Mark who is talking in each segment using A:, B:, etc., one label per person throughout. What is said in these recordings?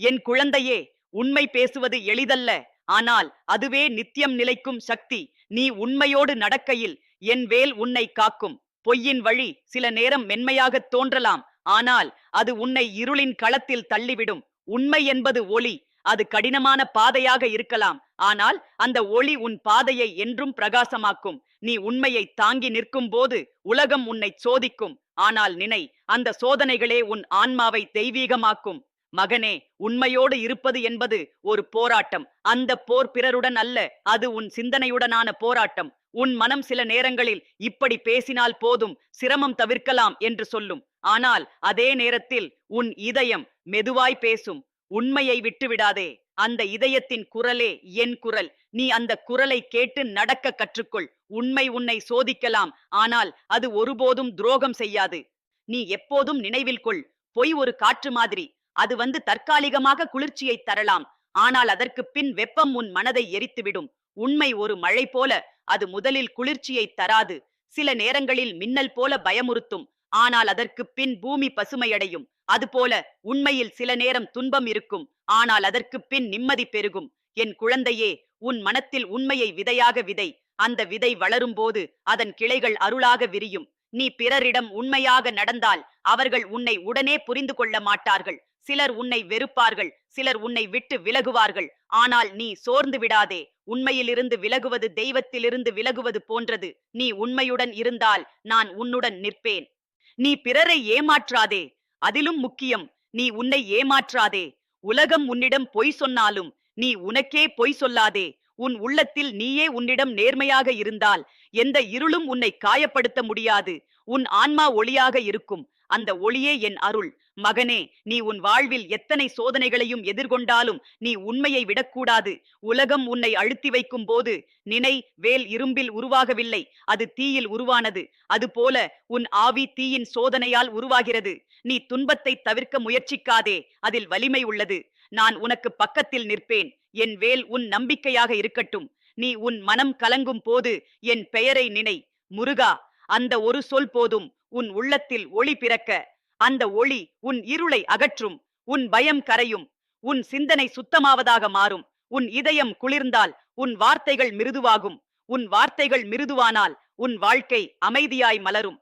A: என் குழந்தையே உண்மை பேசுவது எளிதல்ல. ஆனால் அதுவே நித்தியம் நிலைக்கும் சக்தி. நீ உண்மையோடு நடக்கையில் என் வேல் உன்னை காக்கும். பொய்யின் வழி சில நேரம் மென்மையாகத் தோன்றலாம். ஆனால் அது உன்னை இருளின் களத்தில் தள்ளிவிடும். உண்மை என்பது ஒளி. அது கடினமான பாதையாக இருக்கலாம். ஆனால் அந்த ஒளி உன் பாதையை என்றும் பிரகாசமாக்கும். நீ உண்மையை தாங்கி நிற்கும் போது உலகம் உன்னை சோதிக்கும். ஆனால் நினை அந்த சோதனைகளே உன் ஆன்மாவை தெய்வீகமாக்கும். மகனே உண்மையோடு இருப்பது என்பது ஒரு போராட்டம். அந்த போர் பிறருடன் அல்ல அது உன் சிந்தனையுடனான போராட்டம். உன் மனம் சில நேரங்களில் இப்படி பேசினால் போதும் சிரமம் தவிர்க்கலாம் என்று சொல்லும். ஆனால் அதே நேரத்தில் உன் இதயம் மெதுவாய் பேசும். உண்மையை விட்டுவிடாதே. அந்த இதயத்தின் குரலே என் குரல். நீ அந்த குரலை கேட்டு நடக்க கற்றுக்கொள். உண்மை உன்னை சோதிக்கலாம். ஆனால் அது ஒருபோதும் துரோகம் செய்யாது. நீ எப்போதும் நினைவில் கொள். பொய் ஒரு காற்று மாதிரி. அது வந்து தற்காலிகமாக குளிர்ச்சியை தரலாம். ஆனால் அதற்கு பின் வெப்பம் உன் மனதை எரித்துவிடும். உண்மை ஒரு மழை போல அது முதலில் குளிர்ச்சியை தராது. சில நேரங்களில் மின்னல் போல பயமுறுத்தும். ஆனால் அதற்கு பின் பூமி பசுமையடையும். அதுபோல உண்மையில் சில நேரம் துன்பம் இருக்கும். ஆனால் அதற்கு பின் நிம்மதி பெருகும். என் குழந்தையே உன் மனத்தில் உண்மையை விதையாக விதை. அந்த விதை வளரும்போது அதன் கிளைகள் அருளாக விரியும். நீ பிறரிடம் உண்மையாக நடந்தால் அவர்கள் உன்னை உடனே புரிந்து கொள்ள மாட்டார்கள். சிலர் உன்னை வெறுப்பார்கள் சிலர் உன்னை விட்டு விலகுவார்கள். ஆனால் நீ சோர்ந்து விடாதே. உண்மையிலிருந்து விலகுவது தெய்வத்திலிருந்து விலகுவது போன்றது. நீ உண்மையுடன் இருந்தால் நான் உன்னுடன் நிற்பேன். நீ பிறரை ஏமாற்றாதே. அதிலும் முக்கியம் நீ உன்னை ஏமாற்றாதே. உலகம் உன்னிடம் பொய் சொன்னாலும் நீ உனக்கே பொய் சொல்லாதே. உன் உள்ளத்தில் நீயே உன்னிடம் நேர்மையாக இருந்தால் எந்த இருளும் உன்னை காயப்படுத்த முடியாது. உன் ஆன்மா ஒளியாக இருக்கும். அந்த ஒளியே என் அருள். மகனே நீ உன் வாழ்வில் எத்தனை சோதனைகளையும் எதிர்கொண்டாலும் நீ உண்மையை விடக்கூடாது. உலகம் உன்னை அழுத்தி வைக்கும் போது நினை வேல் இரும்பில் உருவாகவில்லை அது தீயில் உருவானது. அதுபோல உன் ஆவி தீயின் சோதனையால் உருவாகிறது. நீ துன்பத்தை தவிர்க்க முயற்சிக்காதே அதில் வலிமை உள்ளது. நான் உனக்கு பக்கத்தில் நிற்பேன் என் வேல் உன் நம்பிக்கையாக இருக்கட்டும். நீ உன் மனம் கலங்கும் போது என் பெயரை நினை. முருகா அந்த ஒரு சொல் போதும் உன் உள்ளத்தில் ஒளி பிறக்க. அந்த ஒளி உன் இருளை அகற்றும் உன் பயம் கரையும் உன் சிந்தனை சுத்தமாவதாக மாறும் உன் இதயம் குளிர்ந்தால் உன் வார்த்தைகள் மிருதுவாகும் உன் வார்த்தைகள் மிருதுவானால் உன் வாழ்க்கை அமைதியாய் மலரும்.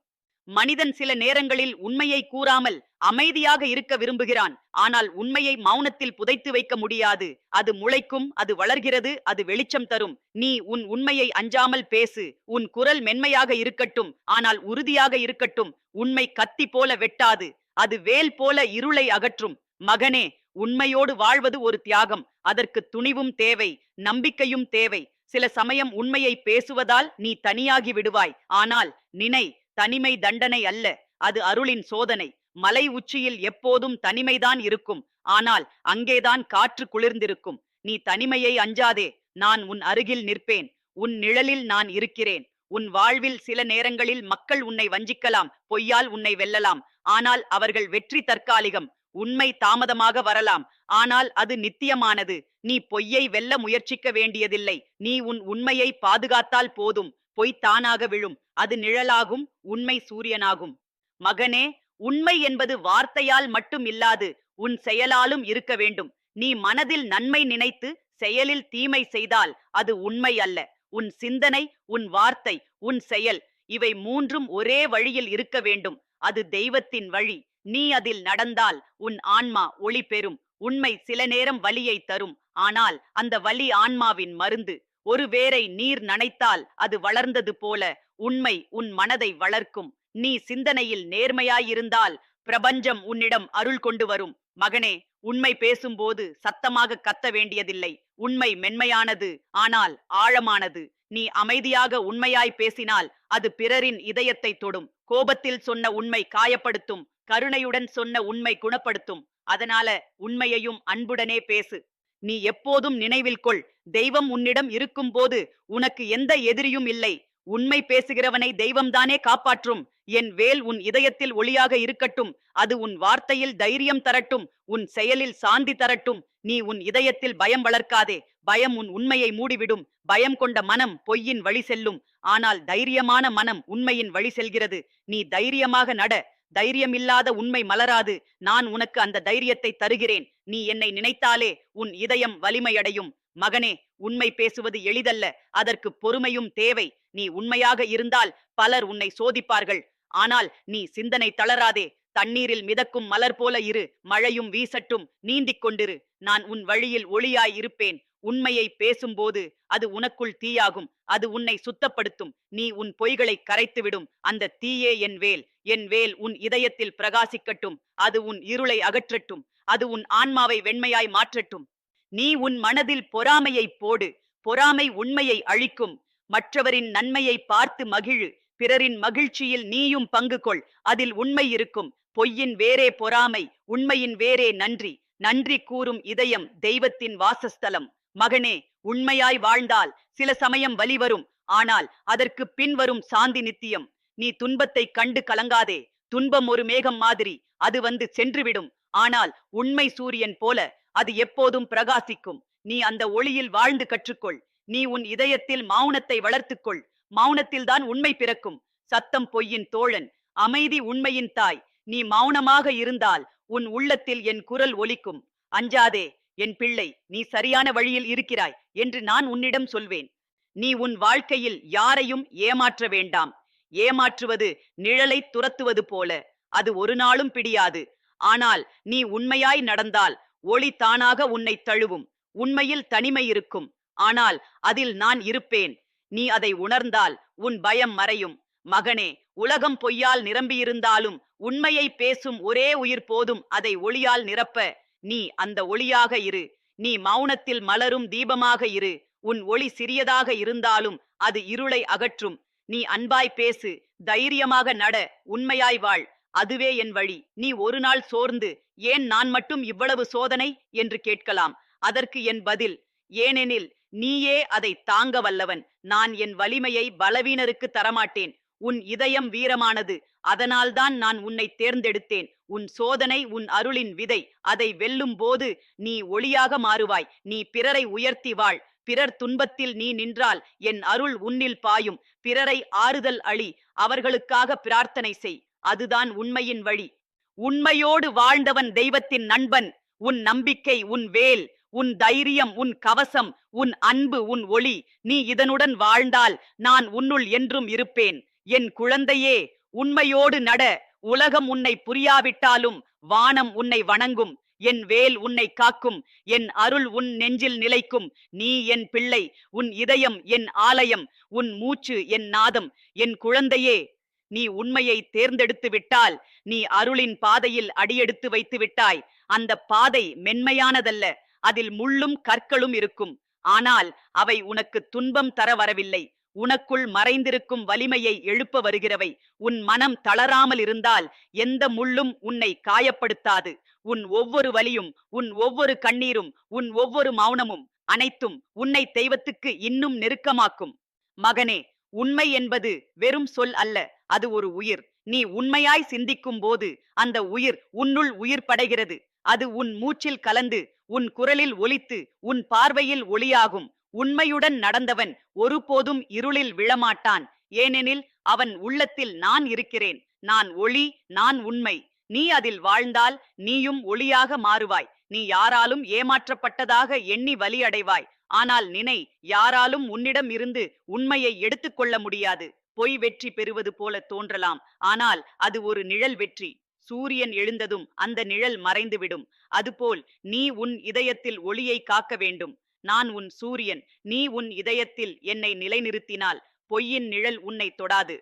A: மனிதன் சில நேரங்களில் உண்மையை கூறாமல் அமைதியாக இருக்க விரும்புகிறான். ஆனால் உண்மையை மௌனத்தில் புதைத்து வைக்க முடியாது. அது முளைக்கும் அது வளர்கிறது அது வெளிச்சம் தரும். நீ உன் உண்மையை அஞ்சாமல் பேசு. உன் குரல் மென்மையாக இருக்கட்டும். ஆனால் உறுதியாக இருக்கட்டும். உண்மை கத்தி போல வெட்டாது. அது வேல் போல இருளை அகற்றும். மகனே உண்மையோடு வாழ்வது ஒரு தியாகம். அதற்கு துணிவும் தேவை நம்பிக்கையும் தேவை. சில சமயம் உண்மையை பேசுவதால் நீ தனியாகி விடுவாய். ஆனால் நினை தனிமை தண்டனை அல்ல அது அருளின் சோதனை. மலை உச்சியில் எப்போதும் தனிமைதான் இருக்கும் ஆனால் அங்கேதான் காற்று குளிர்ந்திருக்கும். நீ தனிமையை அஞ்சாதே நான் உன் அருகில் நிற்பேன். உன் நிழலில் நான் இருக்கிறேன். உன் வாழ்வில் சில நேரங்களில் மக்கள் உன்னை வஞ்சிக்கலாம் பொய்யால் உன்னை வெல்லலாம். ஆனால் அவர்கள் வெற்றி தற்காலிகம் உண்மை தாமதமாக வரலாம். ஆனால் அது நித்தியமானது. நீ பொய்யை வெல்ல முயற்சிக்க வேண்டியதில்லை. நீ உன் உண்மையை பாதுகாத்தால் போதும். பொய் தானாக விழும். அது நிழலாகும் உண்மை சூரியனாகும். மகனே உண்மை என்பது வார்த்தையால் மட்டும் இல்லாது உன் செயலாலும் இருக்க வேண்டும். நீ மனதில் நன்மை நினைத்து செயலில் தீமை செய்தால் அது உண்மை அல்ல. உன் சிந்தனை உன் வார்த்தை உன் செயல் இவை மூன்றும் ஒரே வழியில் இருக்க வேண்டும். அது தெய்வத்தின் வழி. நீ அதில் நடந்தால் உன் ஆன்மா ஒளி பெறும். உண்மை சில நேரம் வலியை தரும். ஆனால் அந்த வலி ஆன்மாவின் மருந்து. ஒரு வேரை நீர் நனைத்தால் அது வளர்ந்தது போல உண்மை உன் மனதை வளர்க்கும். நீ சிந்தனையில் நேர்மையாயிருந்தால் பிரபஞ்சம் உன்னிடம் அருள் கொண்டு வரும். மகனே உண்மை பேசும்போது சத்தமாக கத்த வேண்டியதில்லை. உண்மை மென்மையானது ஆனால் ஆழமானது. நீ அமைதியாக உண்மையாய் பேசினால் அது பிறரின் இதயத்தை தொடும். கோபத்தில் சொன்ன உண்மை காயப்படுத்தும் கருணையுடன் சொன்ன உண்மை குணப்படுத்தும். அதனால உண்மையையும் அன்புடனே பேசு. நீ எப்போதும் நினைவில் கொள் தெய்வம் உன்னிடம் இருக்கும்போது உனக்கு எந்த எதிரியும் இல்லை. உண்மை பேசுகிறவனை தெய்வம்தானே காப்பாற்றும். என் வேல் உன் இதயத்தில் ஒளியாக இருக்கட்டும். அது உன் வார்த்தையில் தைரியம் தரட்டும். உன் செயலில் சாந்தி தரட்டும். நீ உன் இதயத்தில் பயம் வளர்க்காதே. பயம் உன் உண்மையை மூடிவிடும். பயம் கொண்ட மனம் பொய்யின் வழி செல்லும். ஆனால் தைரியமான மனம் உண்மையின் வழி செல்கிறது. நீ தைரியமாக நட. தைரியமில்லாத உண்மை மலராது. நான் உனக்கு அந்த தைரியத்தை தருகிறேன். நீ என்னை நினைத்தாலே உன் இதயம் வலிமையடையும். மகனே உண்மை பேசுவது எளிதல்ல. அதற்கு பொறுமையும் தேவை. நீ உண்மையாக இருந்தால் பலர் உன்னை சோதிப்பார்கள். ஆனால் நீ சிந்தனை தளராதே. தண்ணீரில் மிதக்கும் மலர் போல இரு. மழையும் வீசட்டும். நீந்திக் கொண்டிரு. நான் உன் வழியில் ஒளியாய் இருப்பேன். உண்மையை பேசும்போது அது உனக்குள் தீயாகும். அது உன்னை சுத்தப்படுத்தும். நீ உன் பொய்களை கரைத்துவிடும். அந்த தீயே என் வேல். என் வேல் உன் இதயத்தில் பிரகாசிக்கட்டும். அது உன் இருளை அகற்றட்டும். அது உன் ஆன்மாவை வெண்மையாய் மாற்றட்டும். நீ உன் மனதில் பொறாமையை போடு. பொறாமை உண்மையை அழிக்கும். மற்றவரின் நன்மையை பார்த்து மகிழு. பிறரின் மகிழ்ச்சியில் நீயும் பங்கு கொள். அதில் உண்மை இருக்கும். பொய்யின் வேறே பொறாமை உண்மையின் வேறே நன்றி. நன்றி கூறும் இதயம் தெய்வத்தின் வாசஸ்தலம். மகனே உண்மையாய் வாழ்ந்தால் சில சமயம் வலி வரும். ஆனால் அதற்கு பின்வரும் சாந்தி நித்தியம். நீ துன்பத்தை கண்டு கலங்காதே. துன்பம் ஒரு மேகம் மாதிரி. அது வந்து சென்றுவிடும் ஆனால் உண்மை சூரியன் போல அது எப்போதும் பிரகாசிக்கும். நீ அந்த ஒளியில் வாழ்ந்து கற்றுக்கொள். நீ உன் இதயத்தில் மௌனத்தை வளர்த்துக்கொள். மௌனத்தில்தான் உண்மை பிறக்கும். சத்தம் பொய்யின் தோழன். அமைதி உண்மையின் தாய். நீ மௌனமாக இருந்தால் உன் உள்ளத்தில் என் குரல் ஒலிக்கும். அஞ்சாதே என் பிள்ளை நீ சரியான வழியில் இருக்கிறாய் என்று நான் உன்னிடம் சொல்வேன். நீ உன் வாழ்க்கையில் யாரையும் ஏமாற்ற வேண்டாம். ஏமாற்றுவது நிழலை துரத்துவது போல. அது ஒரு நாளும் பிடியாது. ஆனால் நீ உண்மையாய் நடந்தால் ஒளி தானாக உன்னை தழுவும். உண்மையில் தனிமை இருக்கும். ஆனால் அதில் நான் இருப்பேன். நீ அதை உணர்ந்தால் உன் பயம் மறையும். மகனே உலகம் பொய்யால் நிரம்பியிருந்தாலும் உண்மையை பேசும் ஒரே உயிர் போதும். அதை ஒளியால் நிரப்ப. நீ அந்த ஒளியாக இரு. நீ மௌனத்தில் மலரும் தீபமாக இரு. உன் ஒளி சிறியதாக இருந்தாலும் அது இருளை அகற்றும். நீ அன்பாய் பேசு. தைரியமாக நட. உண்மையாய் வாழ். அதுவே என் வழி. நீ ஒரு நாள் சோர்ந்து ஏன் நான் மட்டும் இவ்வளவு சோதனை? என்று கேட்கலாம். அதற்கு என் பதில் ஏனெனில் நீயே அதை தாங்க வல்லவன். நான் என் வலிமையை பலவீனருக்கு தரமாட்டேன். உன் இதயம் வீரமானது. அதனால்தான் நான் உன்னை தேர்ந்தெடுத்தேன். உன் சோதனை உன் அருளின் விதை. அதை வெல்லும் போது நீ ஒளியாக மாறுவாய். நீ பிறரை உயர்த்தி வாழ். பிறர் துன்பத்தில் நீ நின்றால் என் அருள் உன்னில் பாயும். பிறரை ஆறுதல் அழி. அவர்களுக்காக பிரார்த்தனை செய். அதுதான் உண்மையின் வழி. உண்மையோடு வாழ்ந்தவன் தெய்வத்தின் நண்பன். உன் நம்பிக்கை உன் வேல் உன் தைரியம் உன் கவசம் உன் அன்பு உன் ஒளி. நீ இதனுடன் வாழ்ந்தால் நான் உன்னுள் என்றும் இருப்பேன். என் குழந்தையே உண்மையோடு நட. உலகம் உன்னை புரியாவிட்டாலும் வானம் உன்னை வணங்கும். என் வேல் உன்னை காக்கும். என் அருள் உன் நெஞ்சில் நிலைக்கும். நீ என் பிள்ளை உன் இதயம் என் ஆலயம். உன் மூச்சு என் நாதம். என் குழந்தையே நீ உண்மையை தேர்ந்தெடுத்து விட்டால் நீ அருளின் பாதையில் அடியெடுத்து வைத்து விட்டாய். அந்த பாதை மென்மையானதல்ல அதில் முள்ளும் கற்களும் இருக்கும். ஆனால் அவை உனக்கு துன்பம் தர வரவில்லை. உனக்குள் மறைந்திருக்கும் வலிமையை எழுப்ப வருகிறவை. உன் மனம் தளராமல் இருந்தால் எந்த முள்ளும் உன்னை காயப்படுத்தாது. உன் ஒவ்வொரு வலியும் உன் ஒவ்வொரு கண்ணீரும் உன் ஒவ்வொரு மௌனமும் அனைத்தும் உன்னை தெய்வத்துக்கு இன்னும் நெருக்கமாக்கும். மகனே உண்மை என்பது வெறும் சொல் அல்ல அது ஒரு உயிர். நீ உண்மையாய் சிந்திக்கும் போது அந்த உயிர் உன்னுள் உயிர் படைகிறது. அது உன் மூச்சில் கலந்து உன் குரலில் ஒலித்து உன் பார்வையில் ஒளியாகும். உண்மையுடன் நடந்தவன் ஒருபோதும் இருளில் விழமாட்டான். ஏனெனில் அவன் உள்ளத்தில் நான் இருக்கிறேன். நான் ஒளி நான் உண்மை. நீ அதில் வாழ்ந்தால் நீயும் ஒளியாக மாறுவாய். நீ யாராலும் ஏமாற்றப்பட்டதாக எண்ணி வலியடைவாய் ஆனால் நினை யாராலும் உன்னிடம் இருந்து உண்மையை எடுத்துக்கொள்ள முடியாது. பொய் வெற்றி பெறுவது போல தோன்றலாம். ஆனால் அது ஒரு நிழல் வெற்றி. சூரியன் எழுந்ததும் அந்த நிழல் மறைந்துவிடும். அதுபோல் நீ உன் இதயத்தில் ஒளியை காக்க வேண்டும். நான் உன் சூரியன். நீ உன் இதயத்தில் என்னை நிலைநிறுத்தினால் பொய்யின் நிழல் உன்னை தொடாது.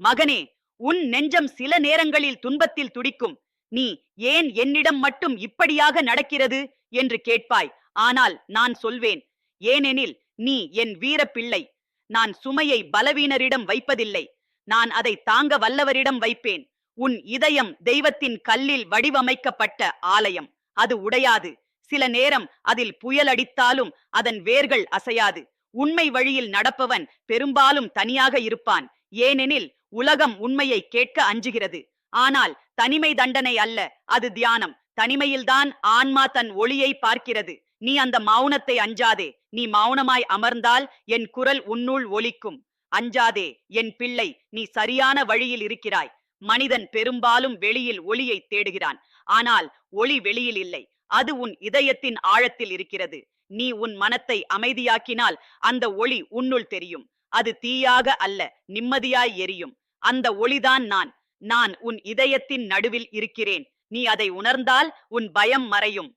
A: மகனே உன் நெஞ்சம் சில நேரங்களில் துன்பத்தில் துடிக்கும். நீ ஏன் என்னிடம் மட்டும் இப்படியாக நடக்கிறது? என்று கேட்பாய். ஆனால் நான் சொல்வேன் ஏனெனில் நீ என் வீர பிள்ளை நான் சுமையை பலவீனரிடம் வைப்பதில்லை. நான் அதை தாங்க வல்லவரிடம் வைப்பேன். உன் இதயம் தெய்வத்தின் கல்லில் வடிவமைக்கப்பட்ட ஆலயம். அது உடையாது. சில நேரம் அதில் புயல் அடித்தாலும் அதன் வேர்கள் அசையாது. உண்மை வழியில் நடப்பவன் பெரும்பாலும் தனியாக இருப்பான். ஏனெனில் உலகம் உண்மையை கேட்க அஞ்சுகிறது. ஆனால் தனிமை தண்டனை அல்ல அது தியானம். தனிமையில்தான் ஆன்மா தன் ஒளியை பார்க்கிறது. நீ அந்த மௌனத்தை அஞ்சாதே. நீ மௌனமாய் அமர்ந்தால் என் குரல் உன்னுள் ஒலிக்கும். அஞ்சாதே என் பிள்ளை நீ சரியான வழியில் இருக்கிறாய். மனிதன் பெரும்பாலும் வெளியில் ஒளியை தேடுகிறான். ஆனால் ஒளி வெளியில் இல்லை. அது உன் இதயத்தின் ஆழத்தில் இருக்கிறது. நீ உன் மனத்தை அமைதியாக்கினால் அந்த ஒளி உன்னுள் தெரியும். அது தீயாக அல்ல நிம்மதியாய் எரியும். அந்த ஒளிதான் நான். நான் உன் இதயத்தின் நடுவில் இருக்கிறேன். நீ அதை உணர்ந்தால் உன் பயம் மறையும்.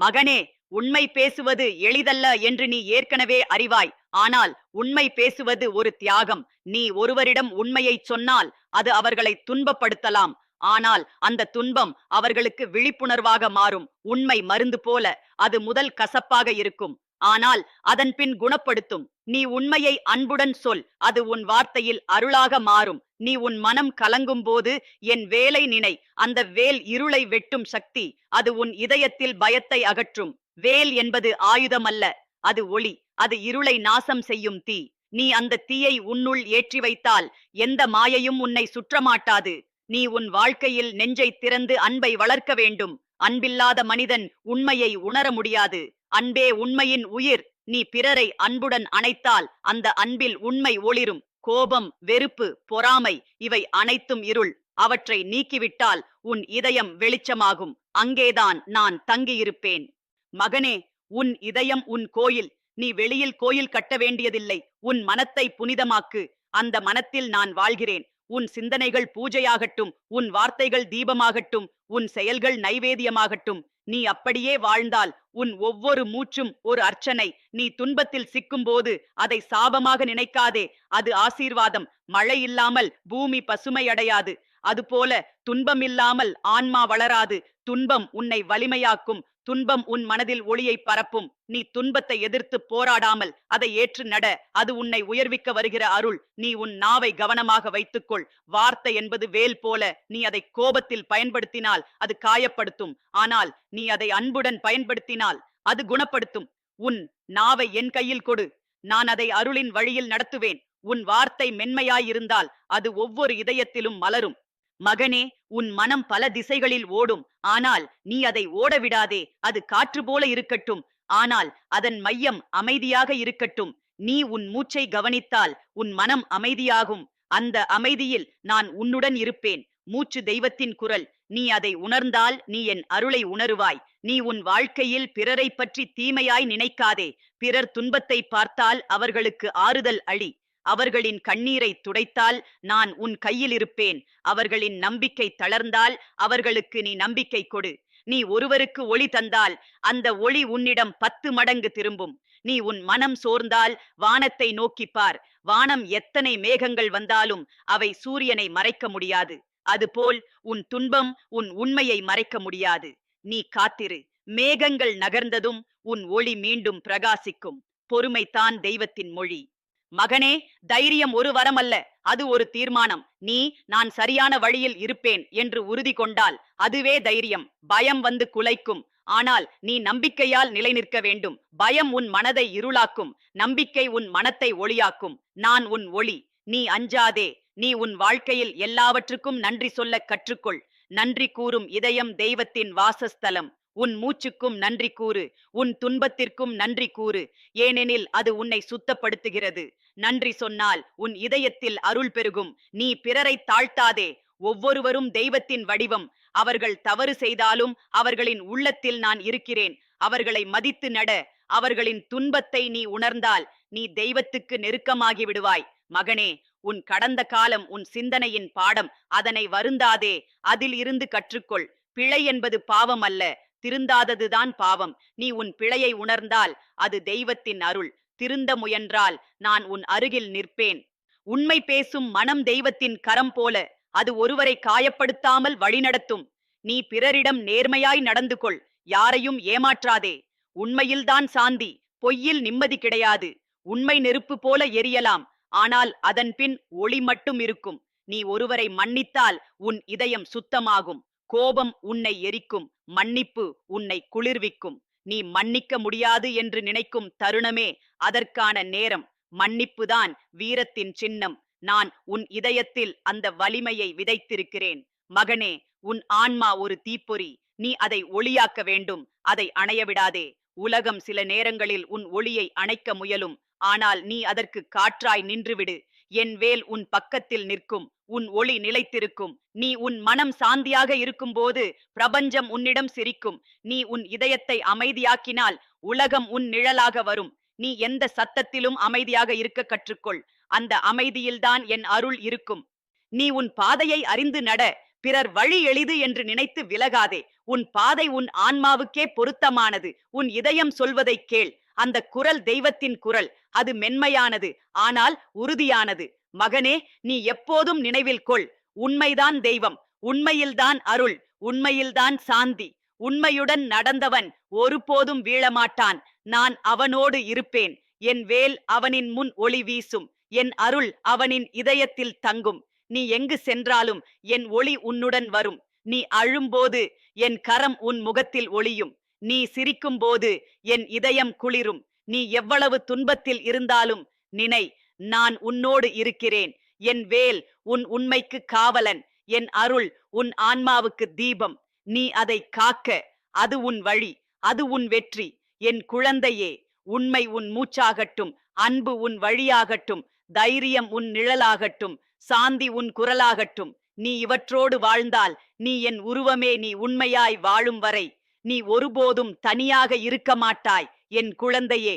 A: மகனே உண்மை பேசுவது எளிதல்ல என்று நீ ஏற்கனவே அறிவாய். ஆனால் உண்மை பேசுவது ஒரு தியாகம். நீ ஒருவரிடம் உண்மையைச் சொன்னால் அது அவர்களை துன்பப்படுத்தலாம். ஆனால் அந்த துன்பம் அவர்களுக்கு விழிப்புணர்வாக மாறும். உண்மை மருந்து போல அது முதல் கசப்பாக இருக்கும். ஆனால் அதன் பின் குணப்படுத்தும். நீ உண்மையை அன்புடன் சொல். அது உன் வார்த்தையில் அருளாக மாறும். நீ உன் மனம் கலங்கும் போது என் வேலை நினை. அந்த வேல் இருளை வெட்டும் சக்தி. அது உன் இதயத்தில் பயத்தை அகற்றும். வேல் என்பது ஆயுதம் அல்ல அது ஒளி அது இருளை நாசம் செய்யும் தீ. நீ அந்த தீயை உன்னுள் ஏற்றி வைத்தால் எந்த மாயையும் உன்னை சுற்றமாட்டாது. நீ உன் வாழ்க்கையில் நெஞ்சை திறந்து அன்பை வளர்க்க வேண்டும். அன்பில்லாத மனிதன் உண்மையை உணர முடியாது. அன்பே உண்மையின் உயிர். நீ பிறரை அன்புடன் அணைத்தால் அந்த அன்பில் உண்மை ஒளிரும். கோபம் வெறுப்பு பொறாமை இவை அனைத்தும் இருள். அவற்றை நீக்கிவிட்டால் உன் இதயம் வெளிச்சமாகும். அங்கேதான் நான் தங்கியிருப்பேன். மகனே உன் இதயம் உன் கோயில். நீ வெளியில் கோயில் கட்ட வேண்டியதில்லை. உன் மனத்தை புனிதமாக்கு. அந்த மனத்தில் நான் வாழ்கிறேன். உன் சிந்தனைகள் பூஜையாகட்டும் உன் வார்த்தைகள் தீபமாகட்டும் உன் செயல்கள் நைவேத்தியமாகட்டும். நீ அப்படியே வாழ்ந்தால் உன் ஒவ்வொரு மூச்சும் ஒரு அர்ச்சனை. நீ துன்பத்தில் சிக்கும்போது அதை சாபமாக நினைக்காதே. அது ஆசீர்வாதம். மழை இல்லாமல் பூமி பசுமையடையாது அதுபோல துன்பம் இல்லாமல் ஆன்மா வளராது. துன்பம் உன்னை வலிமையாக்கும். துன்பம் உன் மனதில் ஒளியை பரப்பும். நீ துன்பத்தை எதிர்த்து போராடாமல் அதை ஏற்று நட. அது உன்னை உயர்விக்க வருகிற அருள். நீ உன் நாவை கவனமாக வைத்துக்கொள். வார்த்தை என்பது வேல் போல நீ அதை கோபத்தில் பயன்படுத்தினால் அது காயப்படுத்தும். ஆனால் நீ அதை அன்புடன் பயன்படுத்தினால் அது குணப்படுத்தும். உன் நாவை என் கையில் கொடு. நான் அதை அருளின் வழியில் நடத்துவேன். உன் வார்த்தை மென்மையாயிருந்தால் அது ஒவ்வொரு இதயத்திலும் மலரும். மகனே உன் மனம் பல திசைகளில் ஓடும். ஆனால் நீ அதை ஓட விடாதே அது காற்று போல இருக்கட்டும். ஆனால் அதன் மையம் அமைதியாக இருக்கட்டும். நீ உன் மூச்சை கவனித்தால் உன் மனம் அமைதியாகும். அந்த அமைதியில் நான் உன்னுடன் இருப்பேன். மூச்சு தெய்வத்தின் குரல். நீ அதை உணர்ந்தால் நீ என் அருளை உணருவாய். நீ உன் வாழ்க்கையில் பிறரை பற்றி தீமையாய் நினைக்காதே. பிறர் துன்பத்தை பார்த்தால் அவர்களுக்கு ஆறுதல் அழி அவர்களின் கண்ணீரை துடைத்தால் நான் உன் கையில் இருப்பேன். அவர்களின் நம்பிக்கை தளர்ந்தால் அவர்களுக்கு நீ நம்பிக்கை கொடு. நீ ஒருவருக்கு ஒளி தந்தால் அந்த ஒளி உன்னிடம் பத்து மடங்கு திரும்பும். நீ உன் மனம் சோர்ந்தால் வானத்தை நோக்கிப் பார். வானம் எத்தனை மேகங்கள் வந்தாலும் அவை சூரியனை மறைக்க முடியாது. அதுபோல் உன் துன்பம் உன் உண்மையை மறைக்க முடியாது. நீ காத்திரு. மேகங்கள் நகர்ந்ததும் உன் ஒளி மீண்டும் பிரகாசிக்கும். பொறுமைத்தான் தெய்வத்தின் மொழி. மகனே தைரியம் ஒரு வரம் அல்ல அது ஒரு தீர்மானம். நீ நான் சரியான வழியில் இருப்பேன் என்று உறுதி கொண்டால் அதுவே தைரியம். பயம் வந்து குலைக்கும். ஆனால் நீ நம்பிக்கையால் நிலை நிற்க வேண்டும். பயம் உன் மனதை இருளாக்கும். நம்பிக்கை உன் மனத்தை ஒளியாக்கும். நான் உன் ஒளி. நீ அஞ்சாதே. நீ உன் வாழ்க்கையில் எல்லாவற்றுக்கும் நன்றி சொல்ல கற்றுக்கொள். நன்றி கூறும் இதயம் தெய்வத்தின் வாசஸ்தலம். உன் மூச்சுக்கும் நன்றி கூறு. உன் துன்பத்திற்கும் நன்றி கூறு. ஏனெனில் அது உன்னை சுத்தப்படுத்துகிறது. நன்றி சொன்னால் உன் இதயத்தில் அருள் பெருகும். நீ பிறரை தாழ்த்தாதே. ஒவ்வொருவரும் தெய்வத்தின் வடிவம். அவர்கள் தவறு செய்தாலும் அவர்களின் உள்ளத்தில் நான் இருக்கிறேன். அவர்களை மதித்து நட. அவர்களின் துன்பத்தை நீ உணர்ந்தால் நீ தெய்வத்துக்கு நெருக்கமாகி விடுவாய். மகனே உன் கடந்த காலம் உன் சிந்தனையின் பாடம். அதனை வருந்தாதே. அதில் இருந்து கற்றுக்கொள். பிழை என்பது பாவம் அல்ல. திருந்தாததுதான் பாவம். நீ உன் பிழையை உணர்ந்தால் அது தெய்வத்தின் அருள். திருந்த முயன்றால் நான் உன் அருகில் நிற்பேன். உண்மை பேசும் மனம் தெய்வத்தின் கரம் போல அது ஒருவரை காயப்படுத்தாமல் வழிநடத்தும். நீ பிறரிடம் நேர்மையாய் நடந்து கொள் யாரையும் ஏமாற்றாதே. உண்மையில்தான் சாந்தி பொய்யில் நிம்மதி கிடையாது. உண்மை நெருப்பு போல எரியலாம் ஆனால் அதன் பின் ஒளி மட்டும் இருக்கும். நீ ஒருவரை மன்னித்தால் உன் இதயம் சுத்தமாகும். கோபம் உன்னை எரிக்கும் மன்னிப்பு உன்னை குளிர்விக்கும். நீ மன்னிக்க முடியாது என்று நினைக்கும் தருணமே அதற்கான நேரம். மன்னிப்புதான் வீரத்தின் சின்னம். நான் உன் இதயத்தில் அந்த வலிமையை விதைத்திருக்கிறேன். மகனே உன் ஆன்மா ஒரு தீப்பொறி. நீ அதை ஒளியாக்க வேண்டும். அதை அணைய விடாதே. உலகம் சில நேரங்களில் உன் ஒளியை அணைக்க முயலும். ஆனால் நீ அதற்கு காற்றாய் நின்றுவிடு. என் வேல் உன் பக்கத்தில் நிற்கும் உன் ஒளி நிலைத்திருக்கும். நீ உன் மனம் சாந்தியாக இருக்கும்போது பிரபஞ்சம் உன்னிடம் சிரிக்கும். நீ உன் இதயத்தை அமைதியாக்கினால் உலகம் உன் நிழலாக வரும். நீ எந்த சத்தத்திலும் அமைதியாக இருக்க கற்றுக்கொள். அந்த அமைதியில்தான் என் அருள் இருக்கும். நீ உன் பாதையை அறிந்து நட பிறர் வழி எளிது என்று நினைத்து விலகாதே. உன் பாதை உன் ஆன்மாவுக்கே பொருத்தமானது. உன் இதயம் சொல்வதை கேள். அந்த குரல் தெய்வத்தின் குரல். அது மென்மையானது ஆனால் உறுதியானது. மகனே நீ எப்போதும் நினைவில் கொள். உண்மைதான் தெய்வம். உண்மையில்தான் அருள். உண்மையில்தான் சாந்தி. உண்மையுடன் நடந்தவன் ஒருபோதும் வீழமாட்டான். நான் அவனோடு இருப்பேன். என் வேல் அவனின் முன் ஒளி வீசும். என் அருள் அவனின் இதயத்தில் தங்கும். நீ எங்கு சென்றாலும் என் ஒளி உன்னுடன் வரும். நீ அழும்போது என் கரம் உன் முகத்தில் ஒளியும். நீ சிரிக்கும் போது என் இதயம் குளிரும். நீ எவ்வளவு துன்பத்தில் இருந்தாலும் நினை நான் உன்னோடு இருக்கிறேன். என் வேல் உன் உண்மைக்கு காவலன். என் அருள் உன் ஆன்மாவுக்கு தீபம். நீ அதை காக்க அது உன் வழி அது உன் வெற்றி. என் குழந்தையே உண்மை உன் மூச்சாகட்டும் அன்பு உன் வழியாகட்டும் தைரியம் உன் நிழலாகட்டும் சாந்தி உன் குரலாகட்டும். நீ இவற்றோடு வாழ்ந்தால் நீ என் உருவமே நீ உண்மையாய் வாழும் வரை நீ ஒருபோதும் தனியாக இருக்க மாட்டாய் என் குழந்தையே.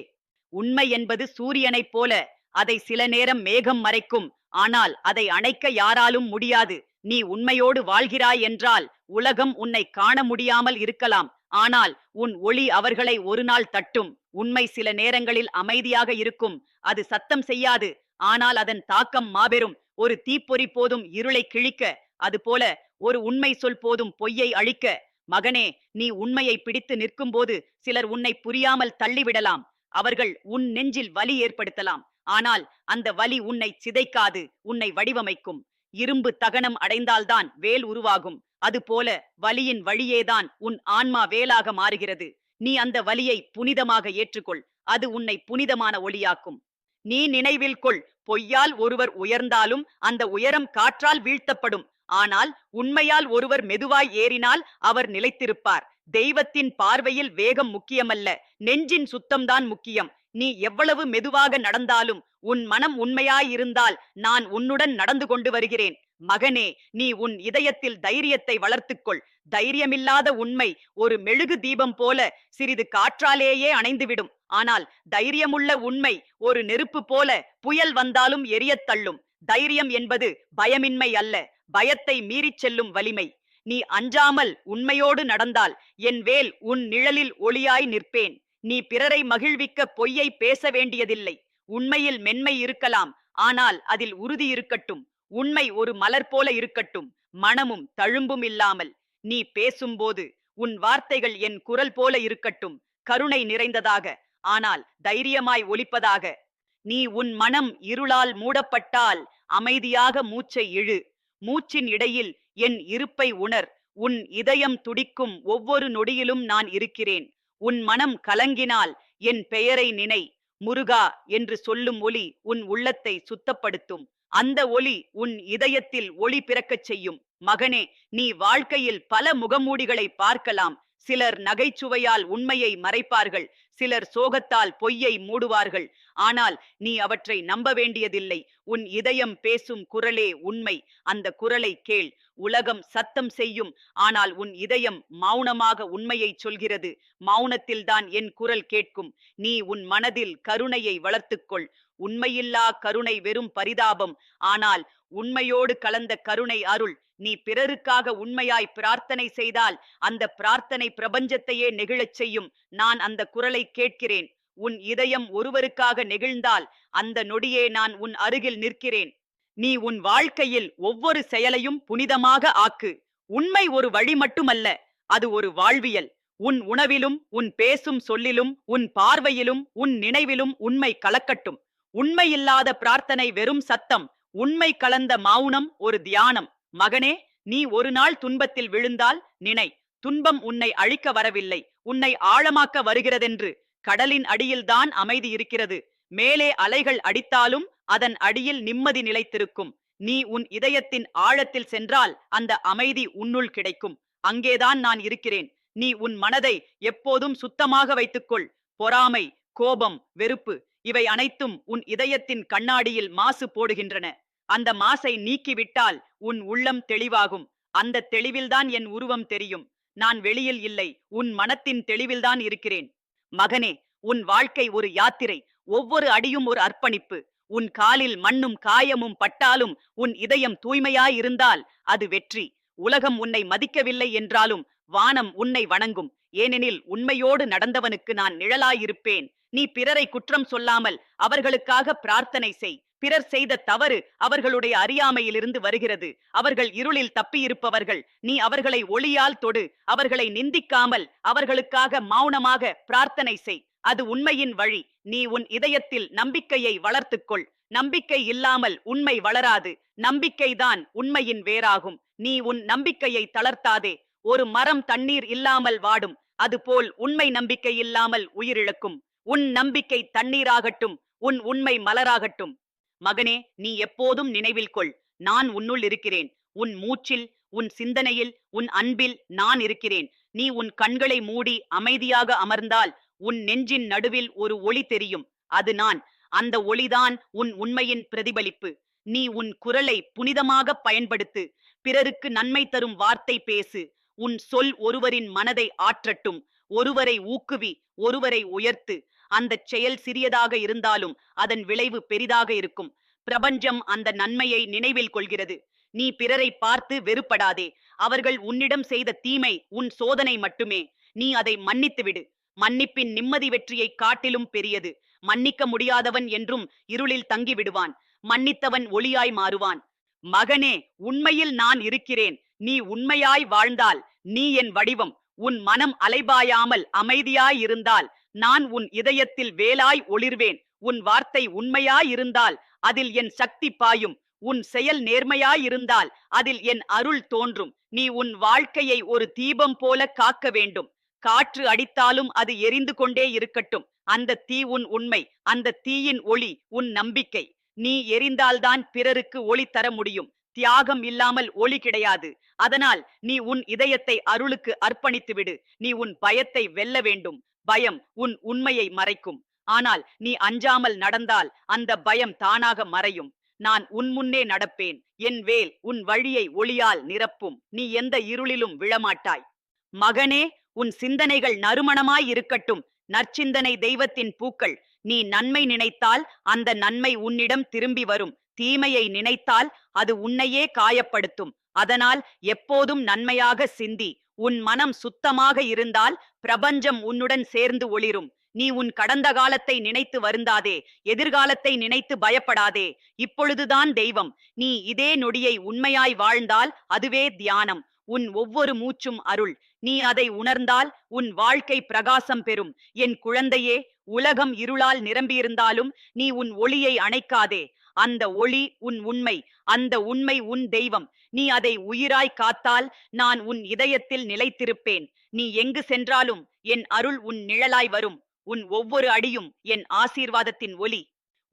A: உண்மை என்பது சூரியனைப் போல அதை சில நேரம் மேகம் மறைக்கும். ஆனால் அதை அணைக்க யாராலும் முடியாது. நீ உண்மையோடு வாழ்கிறாய் என்றால் உலகம் உன்னை காண முடியாமல் இருக்கலாம். ஆனால் உன் ஒளி அவர்களை ஒரு நாள் தட்டும். உண்மை சில நேரங்களில் அமைதியாக இருக்கும். அது சத்தம் செய்யாது. ஆனால் அதன் தாக்கம் மாபெரும். ஒரு தீப்பொறி போதும் இருளை கிழிக்க அதுபோல ஒரு உண்மை சொல் போதும் பொய்யை அழிக்க. மகனே நீ உண்மையை பிடித்து நிற்கும்போது சிலர் உன்னை புரியாமல் தள்ளிவிடலாம். அவர்கள் உன் நெஞ்சில் வலி ஏற்படுத்தலாம். ஆனால் அந்த வலி உன்னை சிதைக்காது உன்னை வடிவமைக்கும். இரும்பு தகனம் அடைந்தால்தான் வேல் உருவாகும். அதுபோல வலியின் வழியேதான் உன் ஆன்மா வேலாக மாறுகிறது. நீ அந்த வலியை புனிதமாக ஏற்றுக்கொள். அது உன்னை புனிதமான ஒளியாக்கும். நீ நினைவில் கொள் பொய்யால் ஒருவர் உயர்ந்தாலும் அந்த உயரம் காற்றால் வீழ்த்தப்படும். ஆனால் உண்மையால் ஒருவர் மெதுவாய் ஏறினால் அவர் நிலைத்திருப்பார். தெய்வத்தின் பார்வையில் வேகம் முக்கியமல்ல. நெஞ்சின் சுத்தம்தான் முக்கியம். நீ எவ்வளவு மெதுவாக நடந்தாலும் உன் மனம் உண்மையாயிருந்தால் நான் உன்னுடன் நடந்து கொண்டு வருகிறேன். மகனே நீ உன் இதயத்தில் தைரியத்தை வளர்த்துக்கொள். தைரியமில்லாத உண்மை ஒரு மெழுகு தீபம் போல சிறிது காற்றாலேயே அணைந்துவிடும். ஆனால் தைரியமுள்ள உண்மை ஒரு நெருப்பு போல புயல் வந்தாலும் எரியத் தள்ளும். தைரியம் என்பது பயமின்மை அல்ல. பயத்தை மீறிச் செல்லும் வலிமை. நீ அஞ்சாமல் உண்மையோடு நடந்தால் என் வேல் உன் நிழலில் ஒளியாய் நிற்பேன். நீ பிறரை மகிழ்விக்க பொய்யை பேச வேண்டியதில்லை. உண்மையில் மென்மை இருக்கலாம் ஆனால் அதில் உறுதி இருக்கட்டும். உண்மை ஒரு மலர் போல இருக்கட்டும் மனமும் தழும்பும் இல்லாமல். நீ பேசும்போது உன் வார்த்தைகள் என் குரல் போல இருக்கட்டும் கருணை நிறைந்ததாக ஆனால் தைரியமாய் ஒலிப்பதாக. நீ உன் மனம் இருளால் மூடப்பட்டால் அமைதியாக மூச்சை இழு. மூச்சின் இடையில் என் இருப்பை உணர். உன் இதயம் துடிக்கும் ஒவ்வொரு நொடியிலும் நான் இருக்கிறேன். உன் மனம் கலங்கினால் என் பெயரை நினை. முருகா என்று சொல்லும் ஒலி உன் உள்ளத்தை சுத்தப்படுத்தும். அந்த ஒலி உன் இதயத்தில் ஒளி பிறக்கச் செய்யும். மகனே நீ வாழ்க்கையில் பல முகமூடிகளை பார்க்கலாம். சிலர் நகைச்சுவையால் உண்மையை மறைப்பார்கள். சிலர் சோகத்தால் பொய்யை மூடுவார்கள். ஆனால் நீ அவற்றை நம்ப வேண்டியதில்லை. உன் இதயம் பேசும் குரலே உண்மை. அந்த குரலை கேள். உலகம் சத்தம் செய்யும். ஆனால் உன் இதயம் மௌனமாக உண்மையை சொல்கிறது. மௌனத்தில்தான் என் குரல் கேட்கும். நீ உன் மனதில் கருணையை வளர்த்துக்கொள். உண்மையில்லா கருணை வெறும் பரிதாபம். ஆனால் உண்மையோடு கலந்த கருணை அருள். நீ பிறருக்காக உண்மையாய் பிரார்த்தனை செய்தால் அந்த பிரார்த்தனை பிரபஞ்சத்தையே நெகிழச் செய்யும். நான் அந்த குரலை கேட்கிறேன். உன் இதயம் ஒருவருக்காக நெகிழ்ந்தால் அந்த நொடியே நான் உன் அருகில் நிற்கிறேன். நீ உன் வாழ்க்கையில் ஒவ்வொரு செயலையும் புனிதமாக ஆக்கு. உண்மை ஒரு வழி மட்டுமல்ல அது ஒரு வாழ்வியல். உன் உணவிலும் உன் பேசும் சொல்லிலும் உன் பார்வையிலும் உன் நினைவிலும் உண்மை கலக்கட்டும். உண்மையில்லாத பிரார்த்தனை வெறும் சத்தம். உண்மை கலந்த மௌனம் ஒரு தியானம். மகனே நீ ஒரு நாள் துன்பத்தில் விழுந்தால் நினை. துன்பம் உன்னை அழிக்க வரவில்லை. உன்னை ஆழமாக்க வருகிறதென்று. கடலின் அடியில்தான் அமைதி இருக்கிறது. மேலே அலைகள் அடித்தாலும் அதன் அடியில் நிம்மதி நிலைத்திருக்கும். நீ உன் இதயத்தின் ஆழத்தில் சென்றால் அந்த அமைதி உன்னுள் கிடைக்கும். அங்கேதான் நான் இருக்கிறேன். நீ உன் மனதை எப்போதும் சுத்தமாக வைத்துக்கொள். பொறாமை கோபம் வெறுப்பு இவை அனைத்தும் உன் இதயத்தின் கண்ணாடியில் மாசு போடுகின்றன. அந்த மாசை நீக்கிவிட்டால் உன் உள்ளம் தெளிவாகும். அந்த தெளிவில்தான் என் உருவம் தெரியும். நான் வெளியில் இல்லை உன் மனத்தின் தெளிவில்தான் இருக்கிறேன். மகனே உன் வாழ்க்கை ஒரு யாத்திரை ஒவ்வொரு அடியும் ஒரு அர்ப்பணிப்பு. உன் காலில் மண்ணும் காயமும் பட்டாலும் உன் இதயம் தூய்மையாயிருந்தால் அது வெற்றி. உலகம் உன்னை மதிக்கவில்லை என்றாலும் வானம் உன்னை வணங்கும். ஏனெனில் உண்மையோடு நடந்தவனுக்கு நான் நிழலாயிருப்பேன். நீ பிறரை குற்றம் சொல்லாமல் அவர்களுக்காக பிரார்த்தனை செய். பிறர் செய்த தவறு அவர்களுடைய அறியாமையிலிருந்து வருகிறது. அவர்கள் இருளில் தப்பியிருப்பவர்கள் நீ அவர்களை ஒளியால் தொடு அவர்களை நிந்திக்காமல் அவர்களுக்காக மௌனமாக பிரார்த்தனை செய். அது உண்மையின் வழி. நீ உன் இதயத்தில் நம்பிக்கையை வளர்த்துக்கொள். நம்பிக்கை இல்லாமல் உண்மை வளராது. நம்பிக்கைதான் உண்மையின் வேராகும் நீ உன் நம்பிக்கையை தளர்த்தாதே. ஒரு மரம் தண்ணீர் இல்லாமல் வாடும். அதுபோல் உண்மை நம்பிக்கை இல்லாமல் உயிரிழக்கும். உன் நம்பிக்கை தண்ணீராகட்டும். உன் உண்மை மலராகட்டும். மகனே நீ எப்போதும் நினைவில் கொள். நான் உன்னுள் இருக்கிறேன். உன் மூச்சில் உன் சிந்தனையில் உன் அன்பில் நான் இருக்கிறேன். நீ உன் கண்களை மூடி அமைதியாக அமர்ந்தால் உன் நெஞ்சின் நடுவில் ஒரு ஒளி தெரியும். அது நான். அந்த ஒளிதான் உன் உண்மையின் பிரதிபலிப்பு. நீ உன் குரலை புனிதமாக பயன்படுத்து. பிறருக்கு நன்மை தரும் வார்த்தை பேசு. உன் சொல் ஒருவரின் மனதை ஆற்றட்டும். ஒருவரை ஊக்குவி ஒருவரை உயர்த்து. அந்தச் செயல் சிறியதாக இருந்தாலும் அதன் விளைவு பெரிதாக இருக்கும். பிரபஞ்சம் அந்த நன்மையை நினைவில் கொள்கிறது. நீ பிறரை பார்த்து வெறுப்படாதே. அவர்கள் உன்னிடம் செய்த தீமை உன் சோதனை மட்டுமே. நீ அதை மன்னித்துவிடு மன்னிப்பின் நிம்மதி வெற்றியை காட்டிலும் பெரியது. மன்னிக்க முடியாதவன் என்றும் இருளில் தங்கி விடுவான். மன்னித்தவன் ஒளியாய் மாறுவான். மகனே உண்மையில் நான் இருக்கிறேன். நீ உண்மையாய் வாழ்ந்தால் நீ என் வடிவம். உன் மனம் அலைபாயாமல் அமைதியாயிருந்தால் நான் உன் இதயத்தில் வேலாய் ஒளிர்வேன். உன் வார்த்தை உண்மையாயிருந்தால் அதில் என் சக்தி பாயும். உன் செயல் நேர்மையாயிருந்தால் அதில் என் அருள் தோன்றும். நீ உன் வாழ்க்கையை ஒரு தீபம் போல காக்க வேண்டும். காற்று அடித்தாலும் அது எரிந்து கொண்டே இருக்கட்டும். அந்த தீ உன் உண்மை அந்த தீயின் ஒளி உன் நம்பிக்கை. நீ எரிந்தால்தான் பிறருக்கு ஒளி தர முடியும். தியாகம் இல்லாமல் ஒளி கிடையாது. அதனால் நீ உன் இதயத்தை அருளுக்கு அர்ப்பணித்து விடு நீ உன் பயத்தை வெல்ல வேண்டும். பயம் உன் உண்மையை மறைக்கும். ஆனால் நீ அஞ்சாமல் நடந்தால் அந்த பயம் தானாக மறையும். நான் உன் முன்னே நடப்பேன். என் வேல் உன் வழியை ஒளியால் நிரப்பும். நீ எந்த இருளிலும் விழமாட்டாய். மகனே உன் சிந்தனைகள் நறுமணமாய் இருக்கட்டும். நற்சிந்தனை தெய்வத்தின் பூக்கள். நீ நன்மை நினைத்தால் அந்த நன்மை உன்னிடம் திரும்பி வரும். தீமையை நினைத்தால் அது உன்னையே காயப்படுத்தும். அதனால் எப்போதும் நன்மையாக சிந்தி. உன் மனம் சுத்தமாக இருந்தால் பிரபஞ்சம் உன்னுடன் சேர்ந்து ஒளிரும். நீ உன் கடந்த காலத்தை நினைத்து வருந்தாதே எதிர்காலத்தை நினைத்து பயப்படாதே. இப்பொழுதுதான் தெய்வம். நீ இதே நொடியை உண்மையாய் வாழ்ந்தால் அதுவே தியானம். உன் ஒவ்வொரு மூச்சும் அருள். நீ அதை உணர்ந்தால் உன் வாழ்க்கை பிரகாசம் பெறும். என் குழந்தையே உலகம் இருளால் நிரம்பியிருந்தாலும் நீ உன் ஒளியை அணைக்காதே. அந்த ஒளி உன் உண்மை அந்த உண்மை உன் தெய்வம். நீ அதை உயிராய் காத்தால் நான் உன் இதயத்தில் நிலைத்திருப்பேன். நீ எங்கு சென்றாலும் என் அருள் உன் நிழலாய் வரும். உன் ஒவ்வொரு அடியும் என் ஆசீர்வாதத்தின் ஒலி.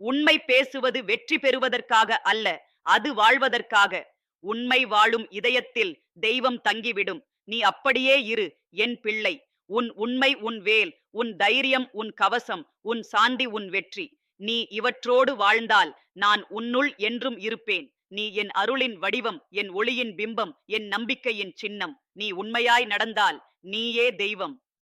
A: உண்மை பேசுவது வெற்றி பெறுவதற்காக அல்ல அது வாழ்வதற்காக. உண்மை வாழும் இதயத்தில் தெய்வம் தங்கிவிடும். நீ அப்படியே இரு என் பிள்ளை. உன் உண்மை உன் வேல் உன் தைரியம் உன் கவசம் உன் சாந்தி உன் வெற்றி. நீ இவற்றோடு வாழ்ந்தால் நான் உன்னுள் என்றும் இருப்பேன். நீ என் அருளின் வடிவம் என் ஒளியின் பிம்பம் என் நம்பிக்கையின் சின்னம். நீ உண்மையாய் நடந்தால் நீயே தெய்வம்.